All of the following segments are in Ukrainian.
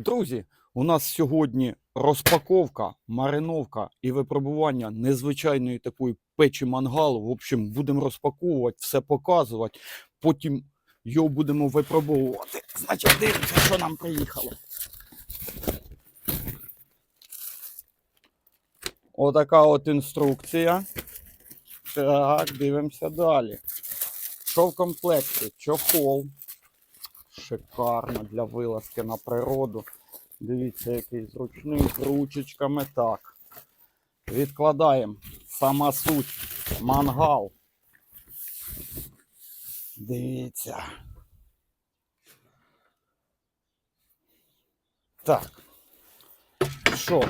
Друзі, у нас сьогодні розпаковка, мариновка і випробування незвичайної такої печі мангалу. В общем, будемо розпаковувати, все показувати. Потім його будемо випробовувати. Значить, дивимося, що нам приїхало. Отака от інструкція. Так, дивимося далі. Що в комплекті? Чохол. Шикарно для вилазки на природу. Дивіться, який зручний з ручечками. Так. Відкладаємо. Сама суть. Мангал. Дивіться. Так. Що?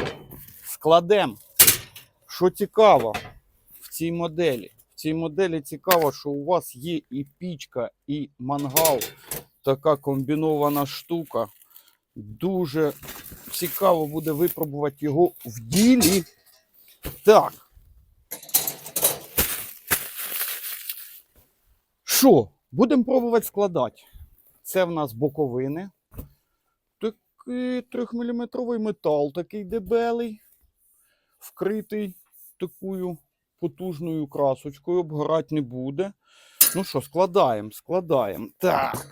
Складемо. Що цікаво в цій моделі? Цій моделі цікаво, що у вас є і пічка, і мангал. Така комбінована штука. Дуже цікаво буде випробувати його в ділі. Так. Що? Будемо пробувати складати. Це в нас боковини. Такий 3-мм метал, такий дебелий, вкритий такою потужною красочкою, обгорати не буде. Ну що, складаємо, складаємо. Так.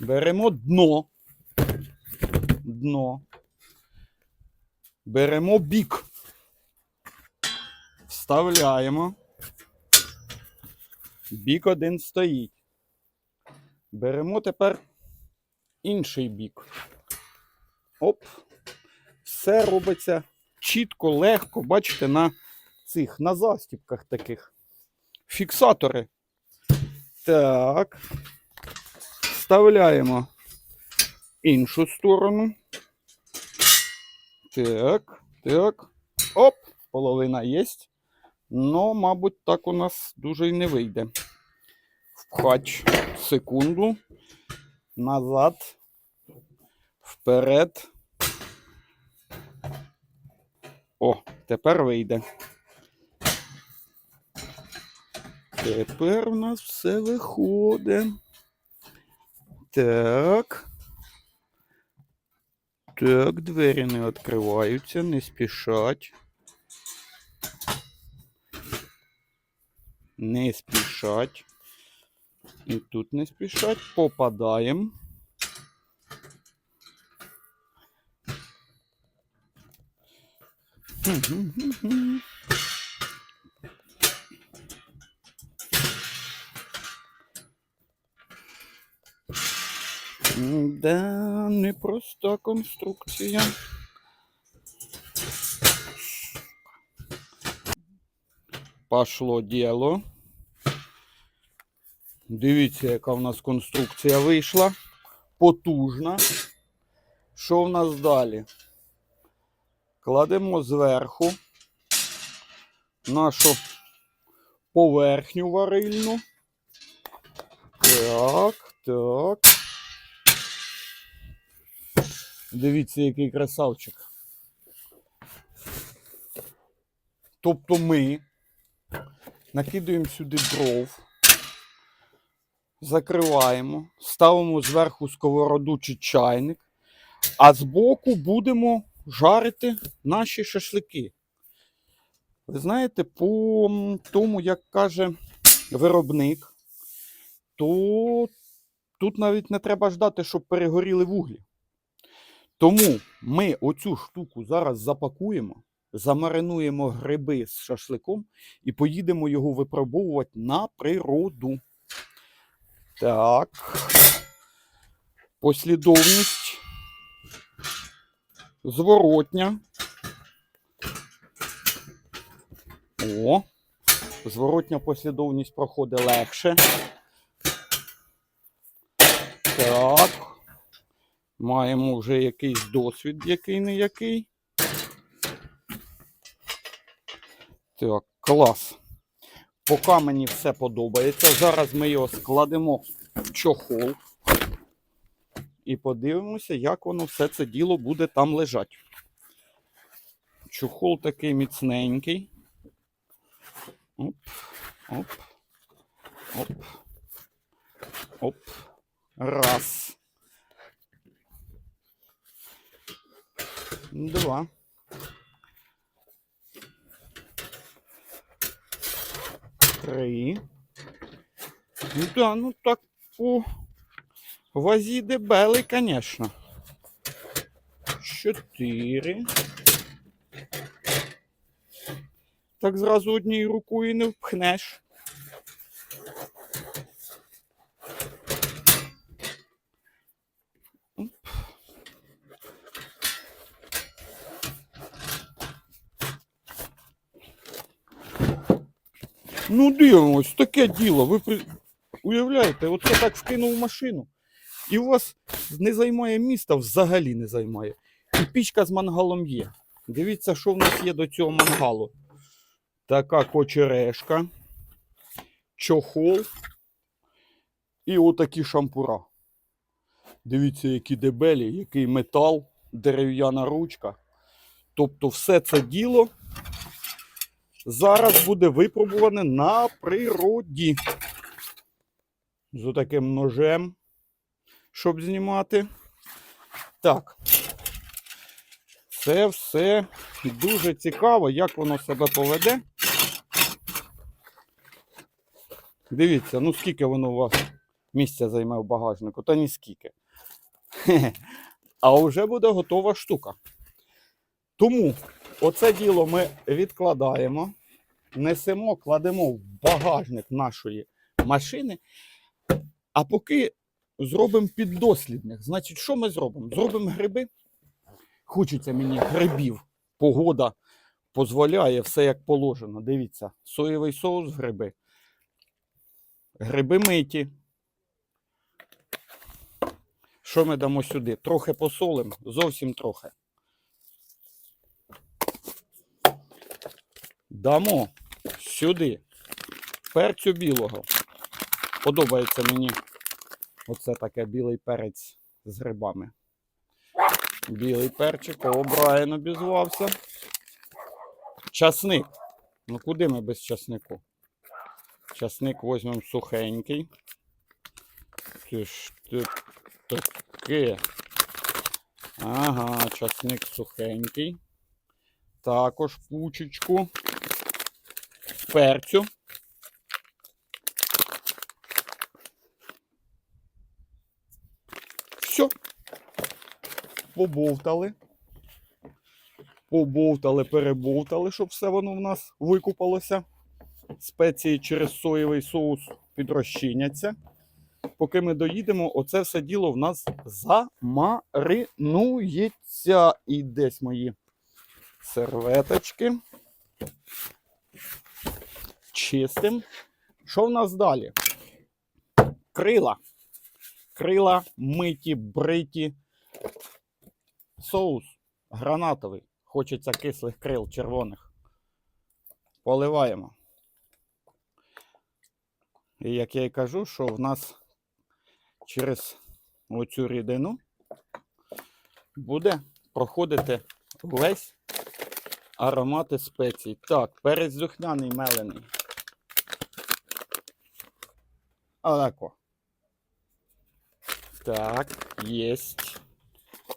Беремо дно. Дно. Беремо бік. Вставляємо. Бік один стоїть. Беремо тепер інший бік. Оп. Все робиться чітко, легко. Бачите, на цих, на застіпках таких. Фіксатори. Так. Вставляємо іншу сторону. Так, так. Оп, половина є. Но, мабуть, так у нас дуже й не вийде. Впхач секунду. Назад. Вперед. О, тепер вийде. Тепер у нас все виходить. Так. Так, двері не відкриваються, не спішать. Не спішать. І тут не спішать. Попадаємо. Хм-хм-хм-хм. Непроста конструкція. Пошло діло. Дивіться, яка в нас конструкція вийшла. Потужна. Що в нас далі? Кладемо зверху нашу поверхню варильну. Так, так. Дивіться, який красавчик. Тобто ми накидуємо сюди дров, закриваємо, ставимо зверху сковороду чи чайник, а збоку будемо жарити наші шашлики. Ви знаєте, по тому, як каже виробник, то тут навіть не треба ждати, щоб перегоріли вуглі. Тому ми оцю штуку зараз запакуємо, замаринуємо гриби з шашликом і поїдемо його випробовувати на природу. Так. Послідовність. Зворотня. О, зворотня послідовність проходить легше. Так. Маємо вже якийсь досвід, який не який. Так, клас. Поки мені все подобається. Зараз ми його складемо в чохол і подивимося, як воно все це діло буде там лежати. Чохол такий міцненький. Оп, оп, оп, оп. Раз. Два. Три. Ну да, ну так по вазі дебелий, конечно. Чотири. Так зразу однією рукою не впхнеш. Ну, дивимось, таке діло. Ви при- уявляєте, оце так вкинув машину. І у вас не займає міста, взагалі не займає. І пічка з мангалом є. Дивіться, що в нас є до цього мангалу. Така кочерешка, чохол і отакі шампура. Дивіться, які дебелі, який метал, дерев'яна ручка. Тобто все це діло зараз буде випробуване на природі. З таким ножем, щоб знімати. Так. Це все дуже цікаво, як воно себе поведе. Дивіться, ну скільки воно у вас місця займе в багажнику, та ні скільки. А вже буде готова штука. Тому оце діло ми відкладаємо, несемо, кладемо в багажник нашої машини. А поки зробимо піддослідних. Значить, що ми зробимо? Зробимо гриби. Хочеться мені грибів. Погода дозволяє все як положено. Дивіться, соєвий соус, гриби. Гриби миті. Що ми дамо сюди? Трохи посолимо, зовсім трохи. Дамо сюди перцю білого. Подобається мені оце таке білий перець з грибами. Білий перчик, о, Брайан обізвався. Часник. Ну куди ми без часнику? Часник візьмемо сухенький. Ти ж ти таке. Ага, часник сухенький. Також пучечку. Перцю. Все. Побовтали. Побовтали, перебовтали, щоб все воно в нас викупалося. Спеції через соєвий соус підрозчиняться. Поки ми доїдемо, оце все діло в нас замаринується. І десь мої серветочки. Чистим. Що в нас далі? Крила. Крила миті, бриті. Соус гранатовий. Хочеться кислих крил червоних. Поливаємо. І як я і кажу, що в нас через оцю рідину буде проходити весь аромати спецій. Так, перець мелений. Олеко. Так, єсть.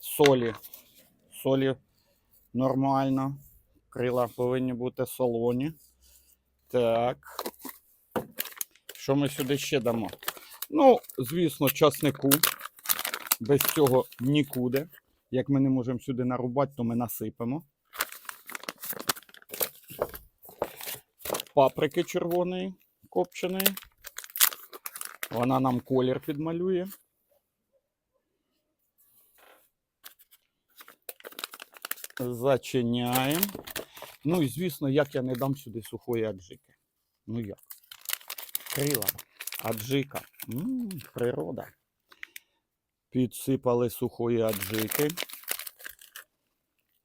Солі. Солі нормально. Крила повинні бути солоні. Так. Що ми сюди ще дамо? Ну, звісно, часнику. Без цього нікуди. Як ми не можемо сюди нарубати, то ми насипемо. Паприки червоної копченої. Вона нам колір підмалює. Зачиняємо. Ну і звісно, як я не дам сюди сухої аджики. Ну як? Крила, аджика. М, природа. Підсипали сухої аджики.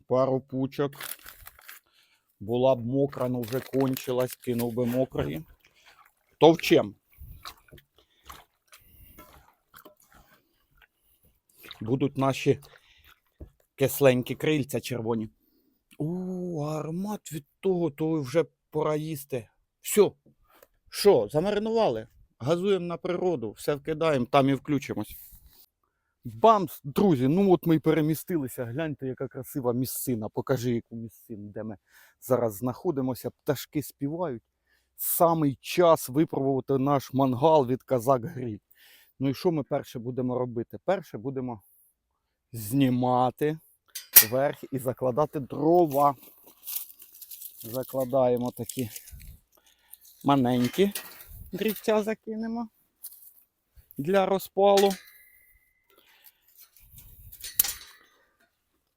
Пару пучок. Була б мокра, ну вже кончилась, кинув би мокрої. Товчем. Будуть наші кисленькі крильця червоні. У, аромат від того, то вже пора їсти. Все. Що, замаринували? Газуємо на природу, все вкидаємо, там і включимось. Бамс, друзі, ну от ми і перемістилися. Гляньте, яка красива місцина. Покажи, яку місцину, де ми зараз знаходимося. Пташки співають. Самий час випробувати наш мангал від Казак Гриль. Ну і що ми перше будемо робити? Перше будемо знімати верх і закладати дрова. Закладаємо такі маленькі дрівця закинемо для розпалу.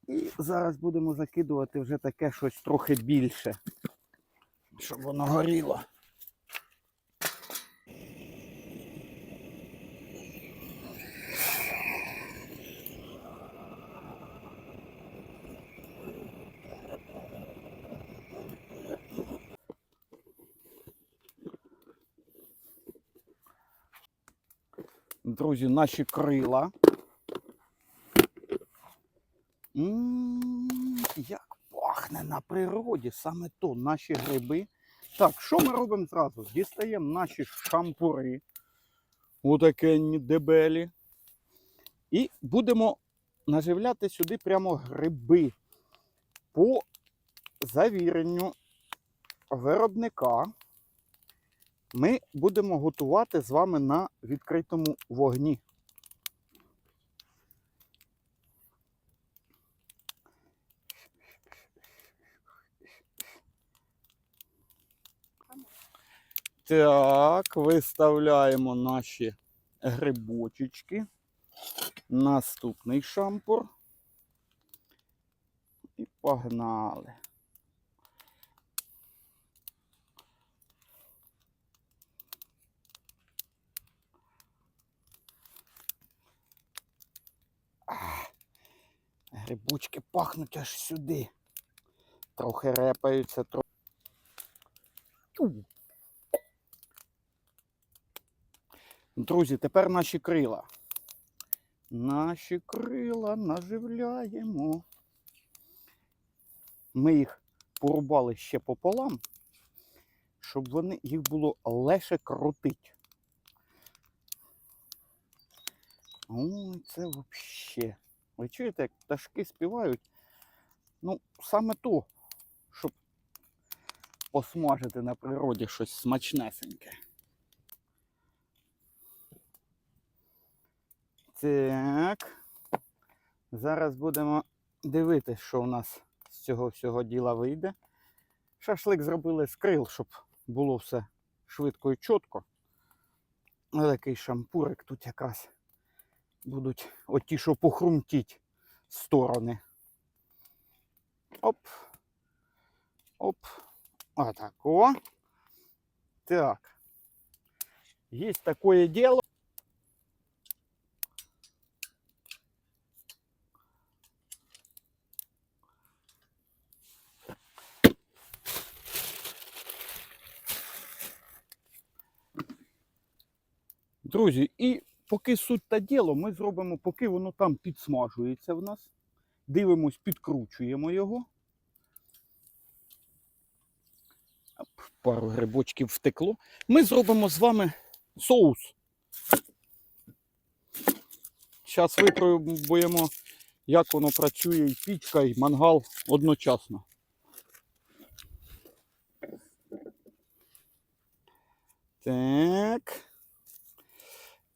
І зараз будемо закидувати вже таке щось трохи більше, щоб воно горіло. Друзі, наші крила. Як пахне на природі, саме то наші гриби. Так, що ми робимо зразу? Дістаємо наші шампури, отакенні дебелі. І будемо наживляти сюди прямо гриби по завіренню виробника. Ми будемо готувати з вами на відкритому вогні. Так, виставляємо наші грибочечки. Наступний шампур. І погнали. Грибочки пахнуть аж сюди. Трохи репаються, трохи. Друзі, тепер наші крила. Наші крила наживляємо. Ми їх порубали ще пополам, щоб вони, їх було легше крутить. Ой, це взагалі. Ви чуєте, як пташки співають? Ну, саме то, щоб посмажити на природі щось смачнесеньке. Так. Зараз будемо дивитися, що у нас з цього всього діла вийде. Шашлик зробили з крил, щоб було все швидко і чітко. Ось такий шампурик тут якраз будуть оті, що похрумтіть сторони. Оп. Оп. Отако. Так. Есть такое дело. Друзі, і поки суть та діло, ми зробимо, поки воно там підсмажується в нас. Дивимось, підкручуємо його. Пару грибочків втекло. Ми зробимо з вами соус. Зараз випробуємо, як воно працює і пічка, і мангал одночасно. Так.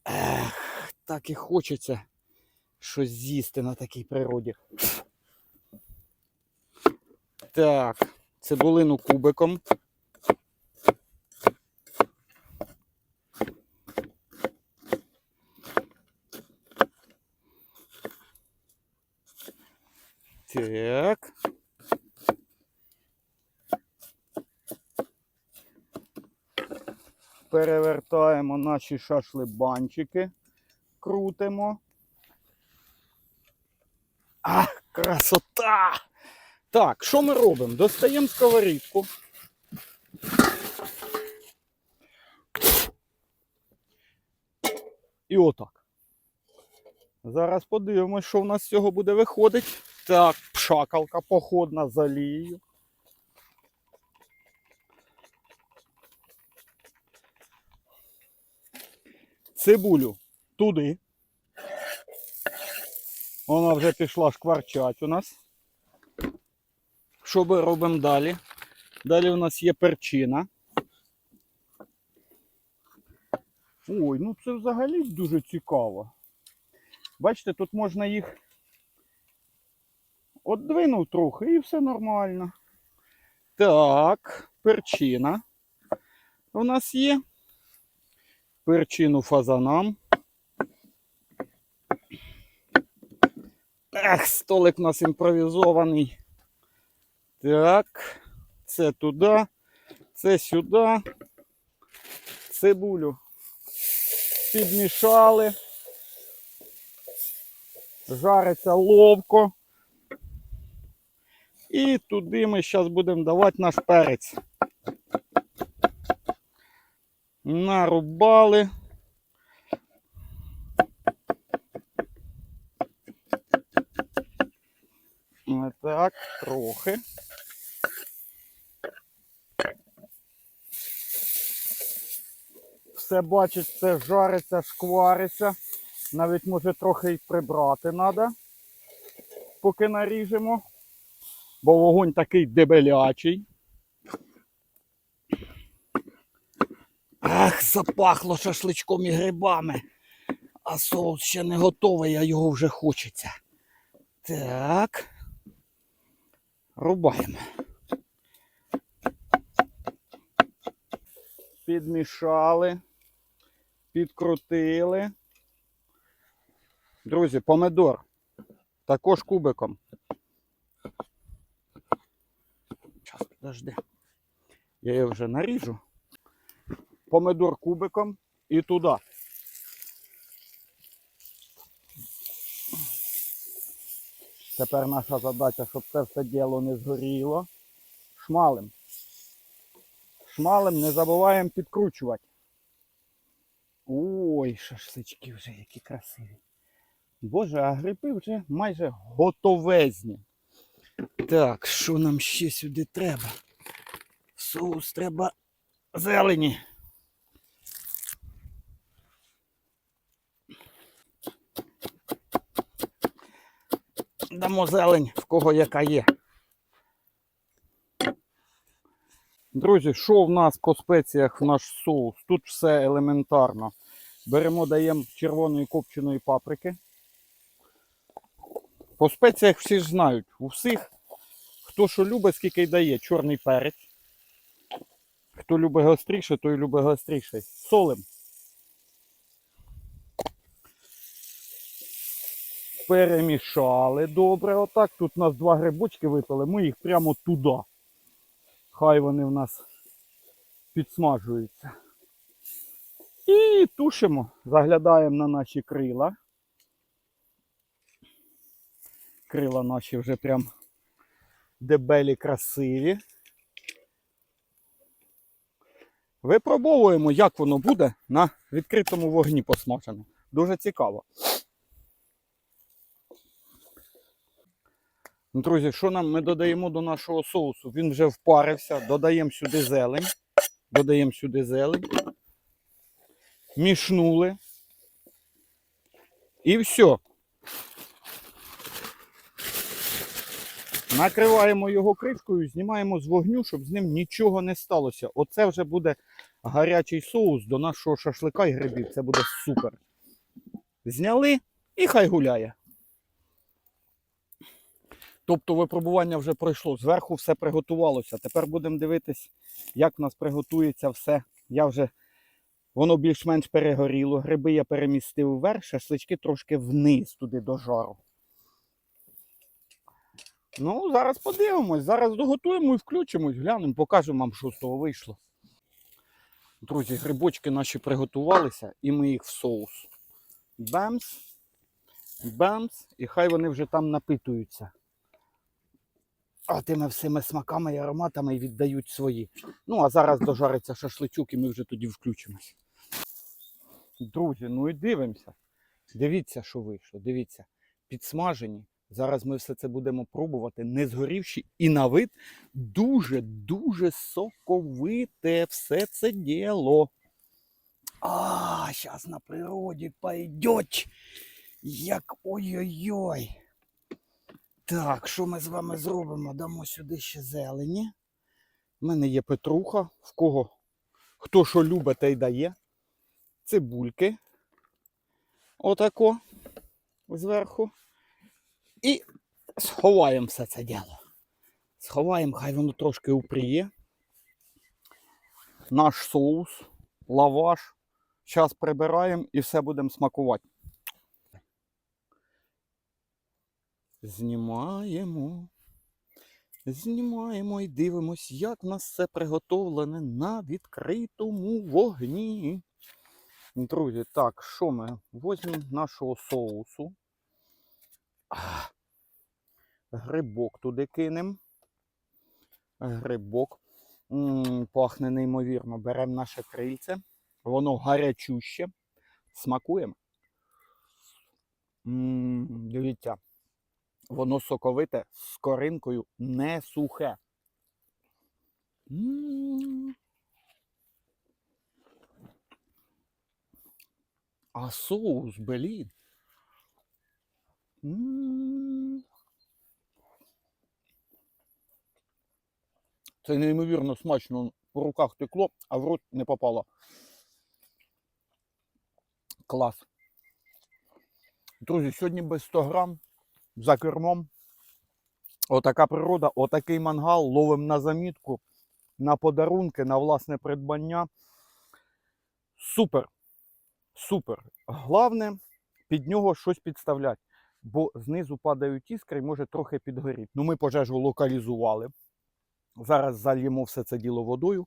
Ех, так і хочеться щось з'їсти на такій природі. Так, цибулину кубиком. Так. Перевертаємо наші шашлибанчики, крутимо. Ах, красота! Так, що ми робимо? Достаємо сковорідку. І отак. Зараз подивимось, що в нас з цього буде виходити. Так, пшакалка походна з олією. Цибулю туди. Вона вже пішла шкварчать у нас. Що ми робимо далі? Далі у нас є перчина. Ой, ну це взагалі дуже цікаво. Бачите, тут можна їх одвинув трохи і все нормально. Так, перчина. У нас є. Перчину фазанам. Ех, столик у нас імпровізований. Так, це туди, це сюди. Цибулю підмішали. Жариться ловко. І туди ми зараз будемо давати наш перець. Нарубали. Так, трохи. Все бачить, все жариться, шквариться. Навіть може трохи і прибрати треба, поки наріжемо. Бо вогонь такий дебелячий. Ах, запахло шашличком і грибами. А соус ще не готовий, а його вже хочеться. Так. Рубаємо. Підмішали, підкрутили. Друзі, помидор. Також кубиком. Зараз подожди. Я його вже наріжу. Помидор кубиком і туди. Тепер наша задача, щоб це все діло не згоріло. Шмалим. Шмалим не забуваємо підкручувати. Ой, шашлички вже які красиві. Боже, а гриби вже майже готовезні. Так, що нам ще сюди треба? Соус треба зелені. Дамо зелень, в кого яка є. Друзі, що в нас по спеціях в наш соус? Тут все елементарно. Беремо, даємо червоної копченої паприки. По спеціях всі ж знають. У всіх, хто що любить, скільки й дає, чорний перець. Хто любить гостріше, той любить гостріше. Солим. Перемішали добре. Отак. Тут у нас два грибочки випали, ми їх прямо туди. Хай вони в нас підсмажуються. І тушимо, заглядаємо на наші крила. Крила наші вже прям дебелі красиві. Випробовуємо, як воно буде на відкритому вогні посмажене. Дуже цікаво. Друзі, що нам ми додаємо до нашого соусу? Він вже впарився, додаємо сюди зелень. Додаємо сюди зелень. Мішнули. І все. Накриваємо його кришкою, знімаємо з вогню, щоб з ним нічого не сталося. Оце вже буде гарячий соус до нашого шашлика і грибів. Це буде супер. Зняли і хай гуляє. Тобто випробування вже пройшло. Зверху все приготувалося. Тепер будемо дивитись, як в нас приготується все. Я вже воно більш-менш перегоріло. Гриби я перемістив вверх, шашлички трошки вниз туди до жару. Ну, зараз подивимось. Зараз доготуємо і включимось, глянемо, покажемо вам, що з того вийшло. Друзі, грибочки наші приготувалися і ми їх в соус. Бемс. Бемс. І хай вони вже там напитуються. А тими всіми смаками і ароматами віддають свої. Ну, а зараз дожариться шашличок і ми вже тоді включимось. Друзі, ну і дивимося. Дивіться, що вийшло. Дивіться, підсмажені. Зараз ми все це будемо пробувати, не згорівши і на вид дуже-дуже соковите все це діло. А, зараз на природі пойдеть. Як ой-ой-ой. Так, що ми з вами зробимо? Дамо сюди ще зелені. У мене є петруха, в кого хто що любить, той дає. Цибульки. Отако. Зверху. І сховаємо все це діло. Сховаємо, хай воно трошки упріє. Наш соус, лаваш. Зараз прибираємо і все будемо смакувати. Знімаємо. Знімаємо і дивимось, як в нас все приготовлене на відкритому вогні. Друзі, так, що ми? Возьмемо нашого соусу. Грибок туди кинемо. Грибок. М, Пахне неймовірно. Беремо наше крильце. Воно гарячуще. Смакуємо. М, Дивіться. Воно соковите з коринкою не сухе. А соус, блін. Це неймовірно смачно. По руках текло, а в рот не попало. Клас. Друзі, сьогодні без 100 грам за кермом. Отака природа, отакий мангал. Ловим на замітку, на подарунки, на власне придбання. Супер. Супер. Головне, під нього щось підставляти, бо знизу падають іскри і може трохи підгоріти. Ну, ми пожежу локалізували. Зараз зальємо все це діло водою.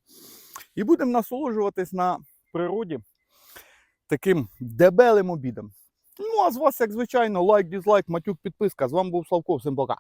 І будемо насолоджуватись на природі таким дебелим обідом. Ну, а з вас, як звичайно, лайк, дізлайк, матюк, підписка. З вами був Славко. Всім пока.